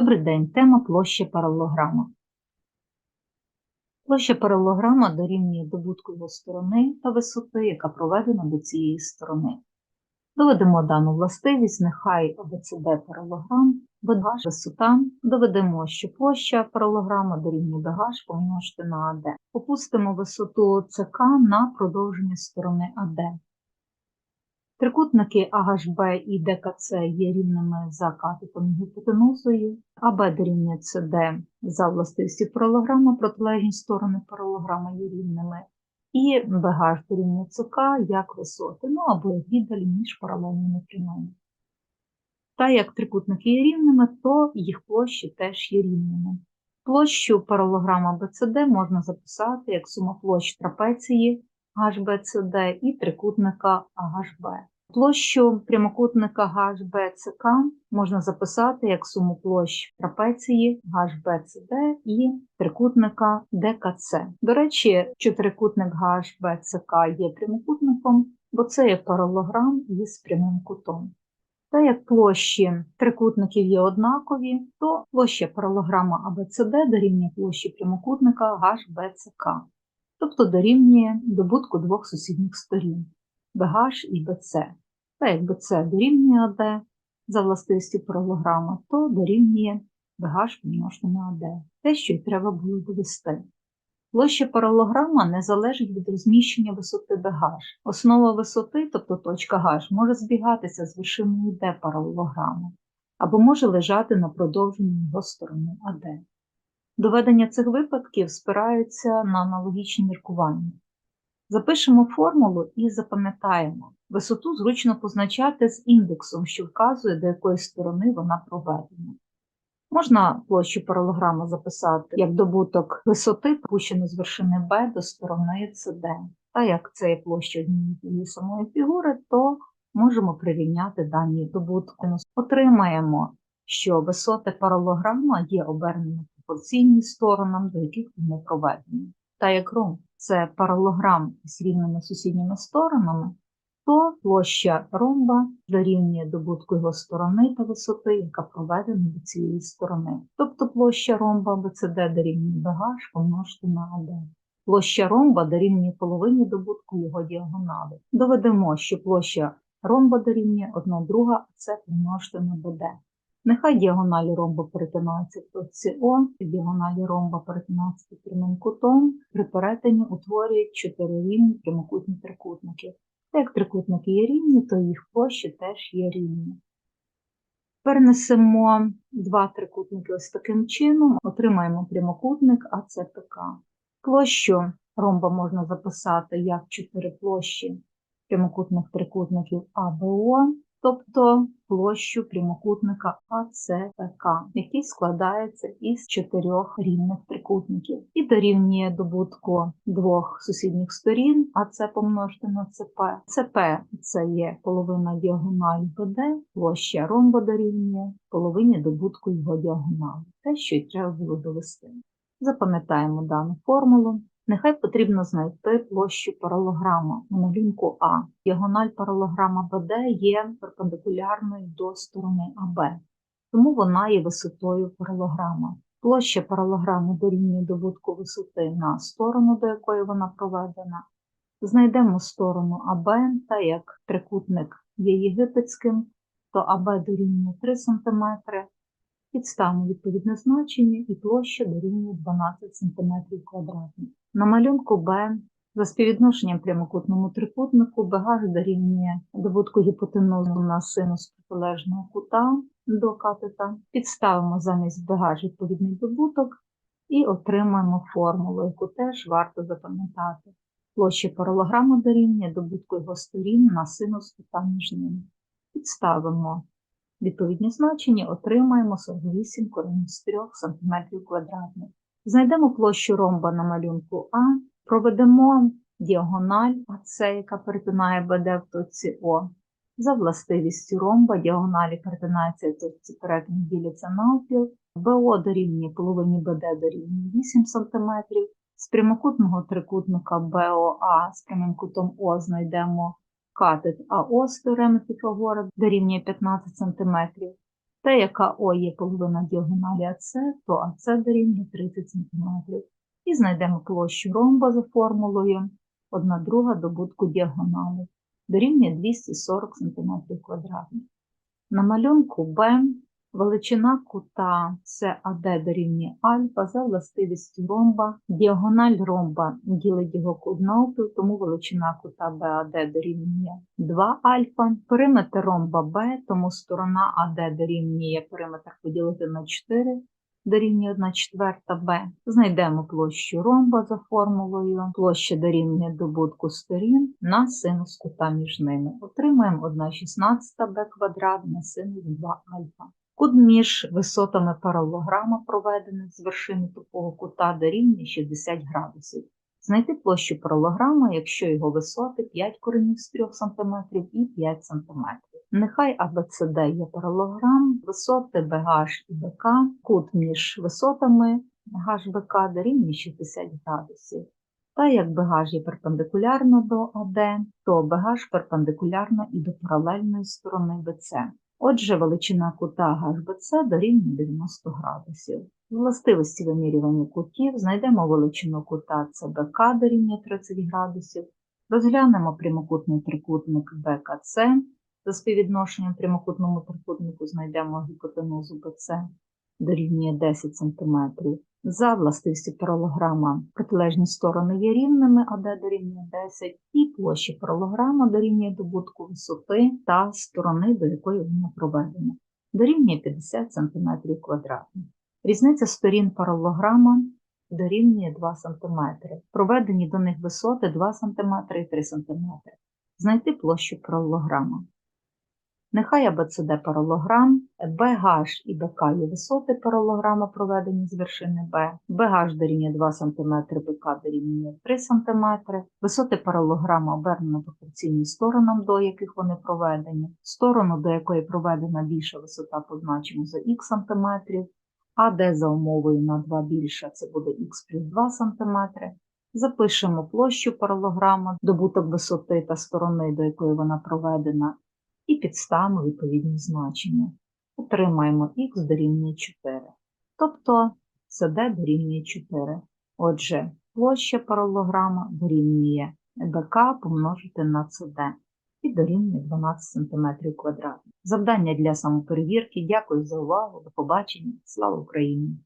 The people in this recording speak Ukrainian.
Добрий день. Тема площа паралелограма. Площа паралелограма дорівнює добутку його сторони та висоти, яка проведена до цієї сторони. Доведемо дану властивість, нехай АБЦД паралелограм, BH висота. Доведемо, що площа паралелограма дорівнює BH помножити на АД. Опустимо висоту ЦК на продовження сторони АД. Трикутники АГБ і ДКЦ є рівними за катетом гіпотенузою, АБ дорівнює СД за властивості паралограма, протилежні сторони паралограма є рівними, і БГ дорівнює ЦК як висоти, ну або віддалі між паралельними прямими. Та як трикутники є рівними, то їх площі теж є рівними. Площу паралограма BCD можна записати як сума площ трапеції HBCD і трикутника AHB. Площу прямокутника HBCK можна записати як суму площ трапеції HBCD і трикутника DKC. До речі, чотирикутник HBCK є прямокутником, бо це є паралограм із прямим кутом. Та як площі трикутників є однакові, то площа паралограма ABCD дорівнює площі прямокутника HBCK тобто дорівнює добутку двох сусідніх сторін BH і BC. Та як BC дорівнює AD за властивістю паралограма, то дорівнює BH помножити на AD. Те, що й треба було довести. Площа паралограма не залежить від розміщення висоти BH. Основа висоти, тобто точка H, може збігатися з вершиною D паралелограму, або може лежати на продовженні його сторони AD. Доведення цих випадків спираються на аналогічні міркування. Запишемо формулу і запам'ятаємо. Висоту зручно позначати з індексом, що вказує, до якої сторони вона проведена. Можна площу паралограму записати як добуток висоти, пущену з вершини B до сторони CD. Та як це є площа однієї самої фігури, то можемо прирівняти дані добутки. Отримаємо, що висоти паралограма є обернені пропорційні сторонам, до яких вони проведені. Та як ром це паралограм з рівними сусідніми сторонами, то площа ромба дорівнює добутку його сторони та висоти, яка проведена до цієї сторони. Тобто площа ромба BCD дорівнює BH помножити на AD. Площа ромба дорівнює половині добутку його діагонали. Доведемо, що площа ромба дорівнює 1 друга, а це помножити на BD. Нехай діагоналі ромба перетинаються в точці діагоналі ромба перетинаються під прямим кутом, при перетині утворюють чотири рівні прямокутні трикутники. як трикутники є рівні, то їх площі теж є рівні. Перенесемо два трикутники ось таким чином, отримаємо прямокутник АЦПК. Площу ромба можна записати як чотири площі прямокутних трикутників АБО тобто площу прямокутника АЦПК, який складається із чотирьох рівних трикутників, і дорівнює добутку двох сусідніх сторін, а це помножити на ЦП. ЦП це є половина діагоналі БД, площа ромба дорівнює половині добутку його діагоналі. Те, що й треба було довести. Запам'ятаємо дану формулу. Нехай потрібно знайти площу паралограма малюнку А. Діагональ паралограма БД є перпендикулярною до сторони АБ, тому вона є висотою паралограма. Площа паралограму дорівнює добутку висоти на сторону, до якої вона проведена. Знайдемо сторону АБ, та як трикутник є єгипетським, то АБ дорівнює 3 см, підставимо відповідне значення і площа дорівнює 12 см квадратних. На малюнку Б за співвідношенням прямокутному трикутнику БГ дорівнює добутку гіпотенузу на синус протилежного кута до катета. Підставимо замість БГ відповідний добуток і отримаємо формулу, яку теж варто запам'ятати. Площа паралограму дорівнює добутку його сторін на синус кута між ними. Підставимо відповідні значення, отримаємо 48 корінь з 3 см квадратних. Знайдемо площу ромба на малюнку А, проведемо діагональ АС, яка перетинає БД в точці О. За властивістю ромба діагоналі в точці перетину діляться навпіл, БО дорівнює половині БД дорівнює 8 см. З прямокутного трикутника БОА з прямим кутом О знайдемо катет АО з теореми Піфагора дорівнює 15 см. Та яка О є половина діагоналі АС, то АС дорівнює 30 см. І знайдемо площу ромба за формулою 1 друга добутку діагоналі. Дорівнює 240 см квадратних. На малюнку Б величина кута САД дорівнює альфа за властивістю ромба. Діагональ ромба ділить його кут тому величина кута БАД дорівнює 2 альфа. Периметр ромба Б, тому сторона АД дорівнює периметр поділити на 4 дорівнює 1 четверта Б. Знайдемо площу ромба за формулою. Площа дорівнює добутку сторін на синус кута між ними. Отримаємо 1 16 Б квадрат на синус 2 альфа. Кут між висотами паралограма, проведених з вершини тупого кута, дорівнює 60 градусів. Знайти площу паралограма, якщо його висоти 5 коренів з 3 см і 5 см. Нехай АБЦД є паралограм, висоти БГ і БК, кут між висотами ГБК дорівнює 60 градусів. Та як БГ є перпендикулярно до АД, то БГ перпендикулярна і до паралельної сторони БЦ. Отже, величина кута ГБЦ дорівнює 90 градусів. Властивості вимірювання кутів знайдемо величину кута ЦБК дорівнює 30 градусів, розглянемо прямокутний трикутник БКЦ, за співвідношенням прямокутному трикутнику знайдемо гіпотенузу БЦ дорівнює 10 см. За властивістю паралограма протилежні сторони є рівними, АД дорівнює 10, і площа паралограма дорівнює добутку висоти та сторони, до якої вона проведена, дорівнює 50 см квадратних. Різниця сторін паралограма дорівнює 2 см. Проведені до них висоти 2 см і 3 см. Знайти площу паралограма. Нехай АБЦД паралограм, БГ і БК є висоти паралограма, проведені з вершини Б, БГ дорівнює 2 см, БК дорівнює 3 см, висоти паралограма обернено пропорційні сторонам, до яких вони проведені, сторону, до якої проведена більша висота, позначимо за х см, а де за умовою на 2 більша, це буде х плюс 2 см. Запишемо площу паралограма, добуток висоти та сторони, до якої вона проведена, і підставимо відповідні значення. Отримаємо х дорівнює 4. Тобто CD дорівнює 4. Отже, площа паралограма дорівнює БК помножити на CD і дорівнює 12 см квадратних. Завдання для самоперевірки. Дякую за увагу. До побачення. Слава Україні!